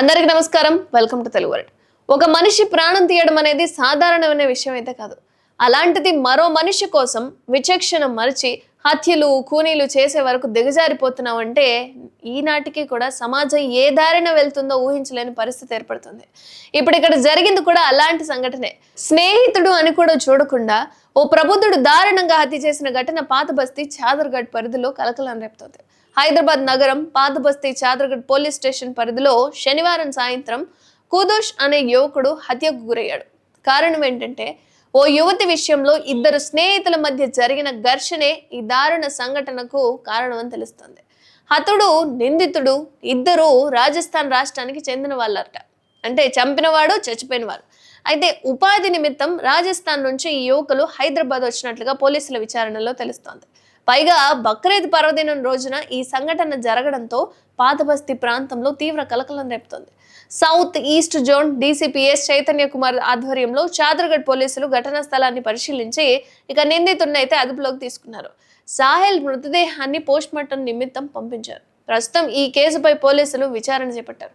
అందరికి నమస్కారం. Welcome to Telugu world ఒక మనిషి ప్రాణం తీయడం అనేది సాధారణమైన విషయం అయితే కాదు. అలాంటిది మరో మనిషి కోసం విచక్షణ మరిచి హత్యలు కూనీలు చేసే వరకు దిగజారిపోతున్నామంటే ఈనాటికి కూడా సమాజం ఏ దారిన వెళ్తుందో ఊహించలేని పరిస్థితి ఏర్పడుతుంది. ఇప్పుడు ఇక్కడ జరిగింది కూడా అలాంటి సంఘటనే. స్నేహితుడు అని కూడా చూడకుండా ఓ ప్రబుద్ధుడు దారుణంగా హత్య చేసిన ఘటన పాత బస్తీ చాదర్గఢ్ పరిధిలో కలకలం రేపుతోంది. హైదరాబాద్ నగరం పాత బస్తీ చాదర్గఢ్ పోలీస్ స్టేషన్ పరిధిలో శనివారం సాయంత్రం కుదోష్ అనే యువకుడు హత్యకు గురయ్యాడు. కారణం ఏంటంటే ఓ యువతి విషయంలో ఇద్దరు స్నేహితుల మధ్య జరిగిన ఘర్షణే ఈ దారుణ సంఘటనకు కారణమని తెలుస్తుంది. హతుడు నిందితుడు ఇద్దరు రాజస్థాన్ రాష్ట్రానికి చెందిన వాళ్ళట. అంటే చంపినవాడు చచ్చిపోయినవాడు. అయితే ఉపాధి నిమిత్తం రాజస్థాన్ నుంచి ఈ యువకులు హైదరాబాద్ వచ్చినట్లుగా పోలీసుల విచారణలో తెలుస్తోంది. పైగా బక్రీద్ పర్వదినం రోజున ఈ సంఘటన జరగడంతో పాతబస్తీ ప్రాంతంలో తీవ్ర కలకలం రేపుతోంది. South east zone DCP S Chaitanya Kumar ఆధ్వర్యంలో చాదర్గఢ్ పోలీసులు ఘటనా స్థలాన్ని పరిశీలించి ఇక నిందితుడిని అయితే అదుపులోకి తీసుకున్నారు. సాహెల్ మృతదేహాన్ని పోస్ట్ మార్టం నిమిత్తం పంపించారు. ప్రస్తుతం ఈ కేసుపై పోలీసులు విచారణ చేపట్టారు.